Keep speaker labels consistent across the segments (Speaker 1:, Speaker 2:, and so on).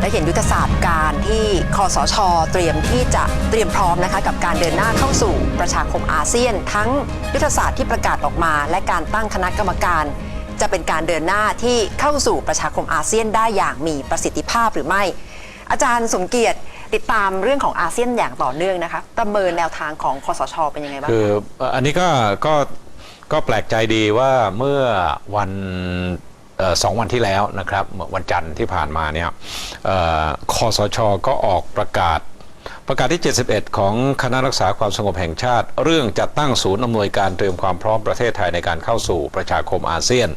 Speaker 1: และเห็นยุทธศาสตร์การที่คอสช เตรียมที่จะเตรียมพร้อมนะคะกับการเดินหน้าเข้าสู่ประชาคมอาเซียน ทั้งยุทธศาสตร์ที่ประกาศออกมา และการตั้งคณะกรรมการ จะเป็นการเดินหน้าที่เข้าสู่ประชาคมอาเซียนได้อย่างมีประสิทธิภาพหรือไม่ อาจารย์สมเกียรติติดตามเรื่องของอาเซียนอย่างต่อเนื่องนะคะประเมินแนวทางของคอสช เป็นยังไงบ้าง
Speaker 2: คือ
Speaker 1: คะ
Speaker 2: เอ่ออันนี้ก็ก็ ก็แปลกใจดีว่าเมื่อวันออสองวันที่แล้วนะครับเมื่อวันจันทร์ที่ผ่านมาเนี่ยออคอสชก็ออกประกาศประกาศที่ 71 ของคณะรักษาความสงบแห่งชาติ เรื่องจัดตั้งศูนย์อำนวยการเตรียมความพร้อมประเทศไทยในการเข้าสู่ประชาคมอาเซียน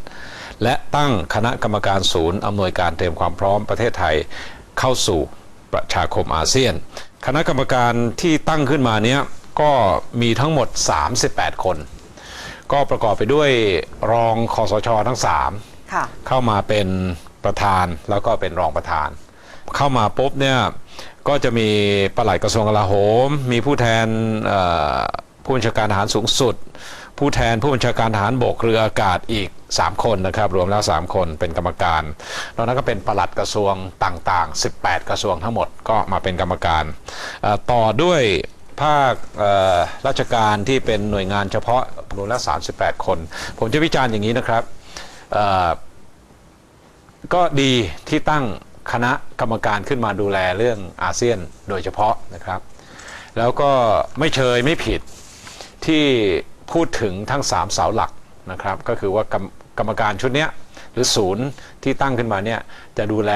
Speaker 2: และตั้งคณะกรรมการศูนย์อำนวยการเตรียมความพร้อมประเทศไทยเข้าสู่ประชาคมอาเซียน คณะกรรมการที่ตั้งขึ้นมาเนี้ยก็มีทั้งหมด 38 คน ก็ประกอบไปด้วยรองคอสชทั้ง3
Speaker 1: ค่ะ
Speaker 2: เข้ามาเป็นประธานแล้วก็เป็นรองประธาน เข้ามาปุ๊บเนี่ยก็จะมีปลัดกระทรวงกลาโหม มีผู้แทนเอ่อผู้บัญชาการทหารสูงสุด ผู้แทนผู้บัญชาการทหารบกเรืออากาศอีก 3 คนนะครับ รวมแล้ว 3 คนเป็นกรรมการแล้วนั้นก็เป็นปลัดกระทรวงต่างๆ 18 กระทรวงทั้งหมดก็มาเป็นกรรมการเอ่อต่อด้วย ภาคราชการที่เป็นหน่วยงานเฉพาะรวมแล้ว 38 คน ผมจะวิจารณ์อย่างนี้นะครับ ก็ดีที่ตั้งคณะกรรมการขึ้นมาดูแลเรื่องอาเซียนโดยเฉพาะนะครับ แล้วก็ไม่เชยไม่ผิดที่พูดถึงทั้งสามเสาหลักนะครับ ก็คือว่ากรรมการชุดนี้ รือศูนย์ที่ตั้งขึ้นมาเนี่ยจะดูแล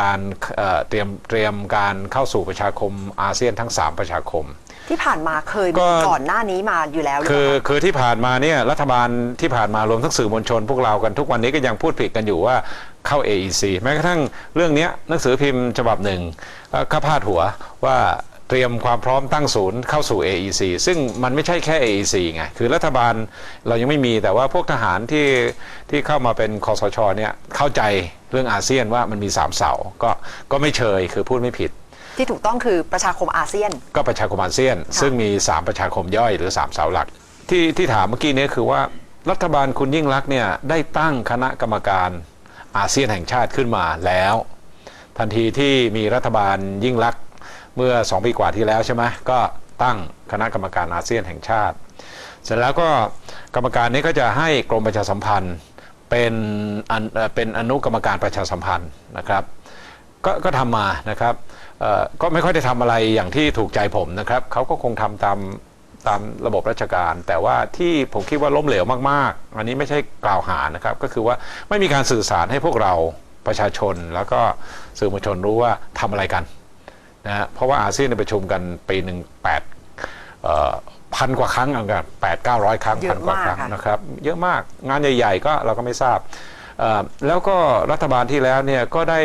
Speaker 2: การเอ่อเตรียมเตรียมการเข้าสู่ประชาคมอาเซียนทั้ง 3 ประชาคม
Speaker 1: ที่ผ่านมาเคย
Speaker 2: ก็
Speaker 1: มีก่อนหน้านี้มาอยู่แล้วหรือเป
Speaker 2: คือ
Speaker 1: ล่าคะ
Speaker 2: คือที่ผ่านมาเนี่ยรัฐบาลที่ผ่านมารวมทั้งสื่อมวลชน พวกเรากันทุกวันนี้ก็ยังพูดผิดกันอยู่ว่าเข้า AEC แม้กระทั่งเรื่องเนี้ยหนังสือพิมพ์ฉบับหนึ่งเอ่อก็พาดหัวว่า เตรียมความพร้อมตั้งศูนย์เข้าสู่ AEC ซึ่งมันไม่ใช่แค่ AEC ไง คือรัฐบาลเรายังไม่มีแต่ว่าพวกทหารที่ที่เข้ามาเป็นคอสชเนี่ยเข้าใจเรื่องอาเซียนว่ามันมีสามเสาก็ก็ไม่เชยคือพูดไม่ผิด
Speaker 1: ที่ถูกต้องคือประชาคมอาเซียน
Speaker 2: ก็ประชาคมอาเซียน ซึ่งมี 3 ประชาคมย่อยหรือ 3 เสาหลัก ที่ที่ถามเมื่อกี้เนี้คือว่ารัฐบาลคุณยิ่งรักษณ์เนี่ยได้ตั้งคณะกรรมการอาเซียนแห่งชาติขึ้นมาแล้ว ทันทีที่มีรัฐบาลยิ่งรักษณ์ เมื่อ 2 ปีกว่าที่แล้วใช่ไหมก็ตั้งคณะกรรมการอาเซียนแห่งชาติ เสร็จแล้วก็กรรมการนี้ก็จะให้กรมประชาสัมพันธ์เป็นอันเป็นอนุกรรมการประชาสัมพันธ์นะครับก็ก็ทำมานะครับก็ไม่ค่อยได้ทำอะไรอย่างที่ถูกใจผมนะครับเขาก็คงทำตามตามระบบราชการ แต่ว่าที่ผมคิดว่าล้มเหลวมากๆ อันนี้ไม่ใช่กล่าวหานะครับ ก็คือว่าไม่มีการสื่อสารให้พวกเราประชาชน แล้วก็สื่อมวลชนรู้ว่าทำอะไรกัน นะฮะเพราะว่าอาเซียนเนยประชุมกันปีหนึ่งแปดเอ่อพันกว่าครั้งเอากันแปดเก้าร้อยครั้ง
Speaker 1: เยอะ
Speaker 2: พันกว่าครั้ง
Speaker 1: มากค่ะ
Speaker 2: นะครับ เยอะมากงานใหญ่ ๆ ก็เราก็ไม่ทราบเอ่อแล้วก็รัฐบาลที่แล้วเนี่ยก็ได้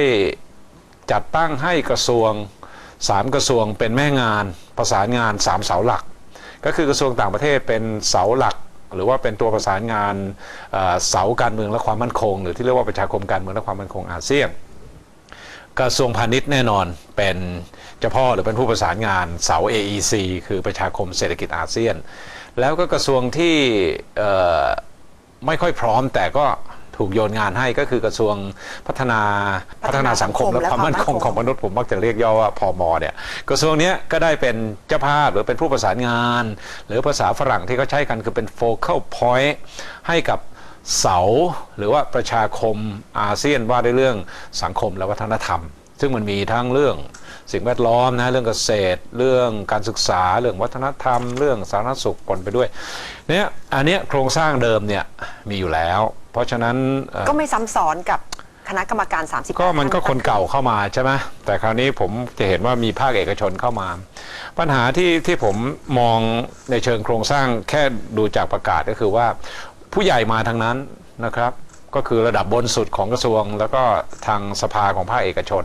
Speaker 2: จัดตั้งให้กระทรวงสามกระทรวงเป็นแม่งานประสานงานสามเสาหลัก ก็คือกระทรวงต่างประเทศเป็นเสาหลัก หรือว่าเป็นตัวประสานงานเอ่อเสาการเมืองและความมั่นคง หรือที่เรียกว่าประชาคมการเมืองและความมั่นคงอาเซียน กระทรวงพาณิชย์แน่นอนเป็นเจ้าพ่อหรือเป็นผู้ประสานงานเสา AEC คือประชาคมเศรษฐกิจอาเซียน แล้วก็กระทรวงที่เอ่อไม่ค่อยพร้อมแต่ก็ถูกโยนงานให้ก็คือกระทรวงพัฒนาพัฒนาสังคมและความมั่นคงของมนุษย์ผมมักจะเรียกย่อว่าพอมเนี่ยกระทรวงเนี้ยก็ได้เป็นเจ้าภาพหรือเป็นผู้ประสานงาน หรือภาษาฝรั่งที่เขาใช้กันคือเป็น focal point ให้กับ เสาหรือว่าประชาคมอาเซียนว่าด้วยเรื่องสังคมและวัฒนธรรม ซึ่งมันมีทั้งเรื่องสิ่งแวดล้อมนะเรื่องเกษตร เรื่องการศึกษาเรื่องวัฒนธรรม เรื่องสาธารณสุขปนไปด้วยเนี่ยอันเนี้ยโครงสร้างเดิมเนี่ยมีอยู่แล้ว เพราะฉะนั้นเอ่อ
Speaker 1: ก็ไม่ซ้ำซ้อนกับคณะกรรมการ 30
Speaker 2: ก็มันก็คนเก่าเข้ามาใช่ไหมแต่คราวนี้ผมจะเห็นว่ามีภาคเอกชนเข้ามา ปัญหาที่ที่ผมมองในเชิงโครงสร้างแค่ดูจากประกาศก็คือว่า ผู้ใหญ่มาทั้งนั้นนะครับ ก็คือระดับบนสุดของกระทรวง แล้วก็ทางสภาของภาคเอกชน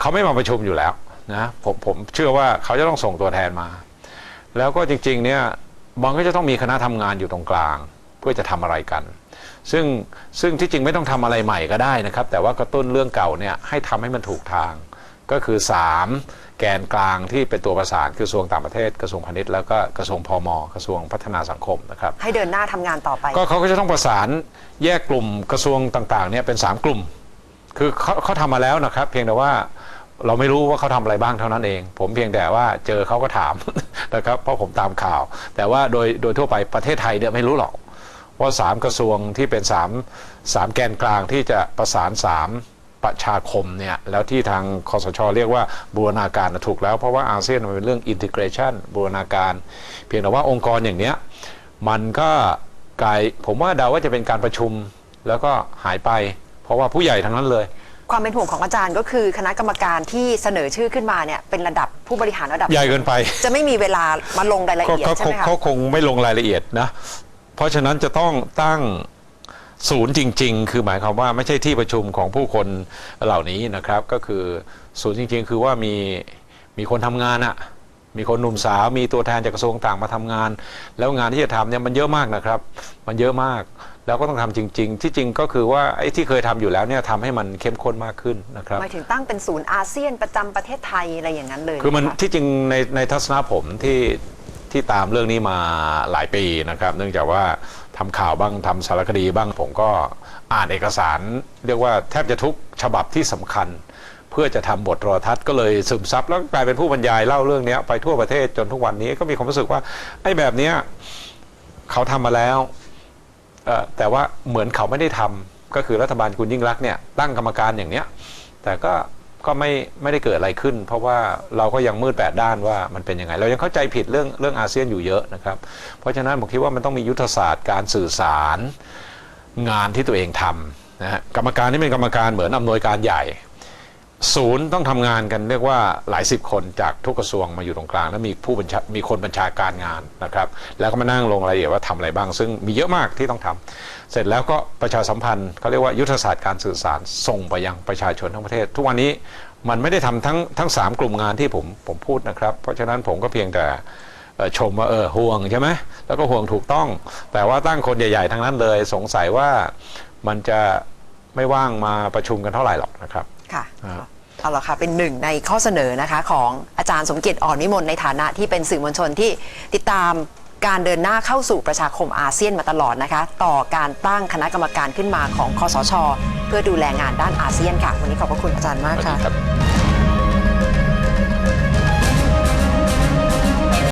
Speaker 2: เขาไม่มาประชุมอยู่แล้วนะผมผมเชื่อว่าเขาจะต้องส่งตัวแทนมา แล้วก็จริงๆเนี่ยมันก็จะต้องมีคณะทำงานอยู่ตรงกลาง เพื่อจะทำอะไรกัน ซึ่งซึ่งที่จริงไม่ต้องทำอะไรใหม่ก็ได้นะครับ แต่ว่ากระตุ้นเรื่องเก่าเนี่ยให้ทำให้มันถูกทาง ก็คือ 3 แกนกลางที่เป็นตัวประสานคือกระทรวงต่างประเทศกระทรวงพาณิชย์แล้วก็กระทรวงพมกระทรวงพัฒนาสังคมนะครับ
Speaker 1: ให้เดินหน้าทำงานต่อไป
Speaker 2: ก็เขาก็จะต้องประสานแยกกลุ่มกระทรวงต่างๆเนี่ยเป็น 3 กลุ่ม คือเขาเขาทำมาแล้วนะครับ เพียงแต่ว่าเราไม่รู้ว่าเขาทำอะไรบ้างเท่านั้นเอง ผมเพียงแต่ว่าเจอเขาก็ถาม นะครับเพราะผมตามข่าว แต่ว่าโดยโดยทั่วไปประเทศไทยเนี่ยไม่รู้หรอกว่าสามกระทรวงที่เป็นสามสามแกนกลางที่จะประสานสาม ประชาคมเนี่ยแล้วที่ทางคอสชเรียกว่าบูรณาการน่ะถูกแล้ว เพราะว่าอาเซียนมันเป็นเรื่องอินทิเกรชันบูรณาการ เพียงแต่ว่าองค์กรอย่างเนี้ยมันก็กลายผมว่าเดาว่าจะเป็นการประชุมแล้วก็หายไป เพราะว่าผู้ใหญ่ทั้งนั้นเลย
Speaker 1: ความเป็นห่วงของอาจารย์ก็คือคณะกรรมการที่เสนอชื่อขึ้นมาเนี่ยเป็นระดับผู้บริหารระดับ
Speaker 2: ใหญ่เกินไป
Speaker 1: จะไม่มีเวลามาลงรายละ
Speaker 2: ก็
Speaker 1: เอียด
Speaker 2: ก็
Speaker 1: ใช่
Speaker 2: ค
Speaker 1: ไห
Speaker 2: ง
Speaker 1: มคะ
Speaker 2: เขาคงไม่ลงรายละเอียดนะเพราะฉะนั้นจะต้องตั้ง ศูนย์จริง ๆ คือหมายความว่าไม่ใช่ที่ประชุมของผู้คนเหล่านี้นะครับ ก็คือศูนย์จริง ๆ คือว่ามีมีคนทำงานอะมีคนหนุ่มสาวมีตัวแทนจากกระทรวงต่างมาทำงาน แล้วงานที่จะทำเนี่ยมันเยอะมากนะครับ มันเยอะมากแล้วก็ต้องทำจริง ๆ ที่จริงก็คือว่าไอ้ที่เคยทำอยู่แล้วเนี่ยทำให้มันเข้มข้นมากขึ้นนะครับ
Speaker 1: หมายถึงตั้งเป็นศูนย์อาเซียนประจำประเทศไทยอะไรอย่างนั้นเลย
Speaker 2: คือมัน
Speaker 1: นะะ
Speaker 2: ที่จริงในในทัศนะผมที่ ที่ตามเรื่องนี้มาหลายปีนะครับ เนื่องจากว่าทำข่าวบ้างทำสารคดีบ้างผมก็อ่านเอกสาร เรียกว่าแทบจะทุกฉบับที่สำคัญ เพื่อจะทำบทโทรทัศน์ก็เลยซึมซับแล้วกลายเป็นผู้บรรยายเล่าเรื่องนี้ไปทั่วประเทศจนทุกวันนี้ก็มีความรู้สึกว่าไอ้แบบเนี้ยเขาทำมาแล้วแต่ว่าเหมือนเขาไม่ได้ทำก็คือรัฐบาลคุณยิ่งรักเนี่ยตั้งกรรมการอย่างเนี้ยแต่ก็ ก็ไม่ไม่ได้เกิดอะไรขึ้น เพราะว่าเราก็ยังมืดแปดด้านว่ามันเป็นยังไง เรายังเข้าใจผิดเรื่องเรื่องอาเซียนอยู่เยอะนะครับ เพราะฉะนั้นผมคิดว่ามันต้องมียุทธศาสตร์การสื่อสารงานที่ตัวเองทำนะฮะกรรมการที่เป็นกรรมการเหมือนอำนวยการใหญ่ ศูนย์ต้องทำงานกันเรียกว่าหลายสิบคนจากทุกกระทรวงมาอยู่ตรงกลาง แล้วมีผู้บัญชามีคนบัญชาการงานนะครับ แล้วก็มานั่งลงรายละเอียดว่าทำอะไรบ้าง ซึ่งมีเยอะมากที่ต้องทำเสร็จแล้วก็ประชาสัมพันธ์เขาเรียกว่ายุทธศาสตร์การสื่อสารส่งไปยังประชาชนทั้งประเทศ ทุกวันนี้มันไม่ได้ทำทั้งทั้งสามกลุ่มงานที่ผมผมพูดนะครับ เพราะฉะนั้นผมก็เพียงแต่เอ่อชมว่าเออห่วงใช่ไหมแล้วก็ห่วงถูกต้อง แต่ว่าตั้งคนใหญ่ๆทั้งนั้นเลย สงสัยว่ามันจะไม่ว่างมาประชุมกันเท่าไหร่หรอกนะครับ
Speaker 1: ค่ะ
Speaker 2: ครับ
Speaker 1: เอาละค่ะเป็นหนึ่งในข้อเสนอนะคะของอาจารย์สมเกียรติอ่อนวิมลในฐานะที่เป็นสื่อมวลชนที่ติดตามการเดินหน้าเข้าสู่ประชาคมอาเซียนมาตลอดนะคะ ต่อการตั้งคณะกรรมการขึ้นมาของคอสช เพื่อดูแลงานด้านอาเซียนค่ะ วันนี้ขอบพระคุณอาจารย์มากค่ะ